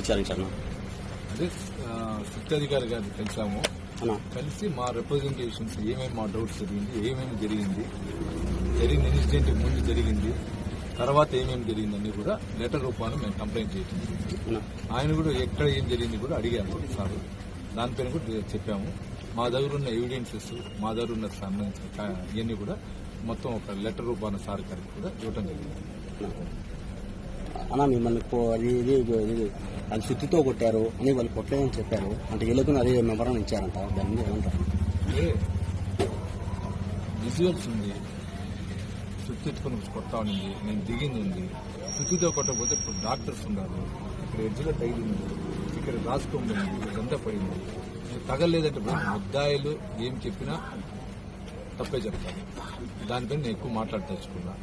విచారించాను. అదే అధికారి గారిని కలిసాము కలిసి మా రిప్రజెంటేషన్స్ ఏమేమి మా డౌట్స్ జరిగింది ఏమేమి జరిగింది జరిగిన ఇన్సిడెంట్ ముందు జరిగింది తర్వాత ఏమేమి జరిగిందని కూడా లెటర్ రూపాన్ని మేము కంప్లైంట్ చేయడం జరిగింది. అన్నా. ఆయన కూడా ఎక్కడ ఏం జరిగింది కూడా అడిగాము సార్. దానిపైన కూడా చెప్పాము. మా దగ్గర ఉన్న ఎవిడెన్సెస్ మా దగ్గర ఉన్న సంబంధించిన ఇవన్నీ కూడా మొత్తం ఒక లెటర్ రూపాన సార్ గారికి కూడా ఇవ్వడం జరిగింది. అన్నా మిమ్మల్ని అది ఇది ఇది అది సుత్తితో కొట్టారు అని వాళ్ళు కొట్టలేదని చెప్పారు. అంటే వీళ్ళకు అదే మెమరం ఇచ్చారంట. దాని మీద ఏమంటారు? అంటే విజువల్స్ ఉంది సుత్తెత్తుకుని కొడతా ఉంది. నేను దిగింది ఉంది. సుత్తితో కొట్టకపోతే ఇప్పుడు డాక్టర్స్ ఉన్నారు. ఇక్కడ ఎడ్జ్లో తగిలింది ఇక్కడ రాసుకోండి ఇదంతా పడింది తగలేదంటే ముద్దాయిలు ఏం చెప్పినా తప్పే చెప్తాను దానిపైన నేను ఎక్కువ మాట్లాడదలుచుకున్నాను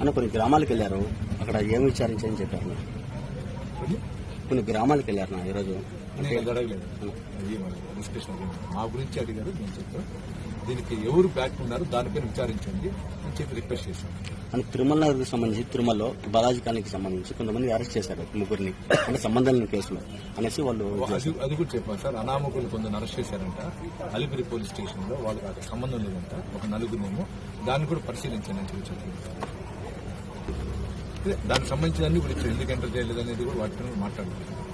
అన్న కొన్ని గ్రామాలకు వెళ్ళారు. అక్కడ ఏమి విచారించని చెప్పారు. కొన్ని గ్రామాలకు వెళ్ళారు నా ఈరోజు. మా గురించి అడిగారు నేను దీనికి ఎవరు బ్యాక్ ఉన్నారు దానిపైన విచారించండి అని చెప్పి రిక్వెస్ట్ చేశాను. అని తిరుమల నగర్కి సంబంధించి తిరుమలలో బాలాజీ కాలనీకి సంబంధించి కొంతమంది అరెస్ట్ చేశారు ముగ్గురిని అంటే సంబంధం లేని కేసులో అనేసి వాళ్ళు అది కూడా చెప్పాను సార్. అనామకులు కొందరు అరెస్ట్ చేశారంట. అలిపిరి పోలీస్ స్టేషన్లో వాళ్ళకి సంబంధం లేదంట. ఒక నలుగురేమో దాన్ని కూడా పరిశీలించండి అని చెప్పి చెప్పారు. దానికి సంబంధించిన అన్ని ఇప్పుడు ఎందుకు ఎంటర్ చేయలేదు అనేది కూడా వాటిని మాట్లాడుతున్నాం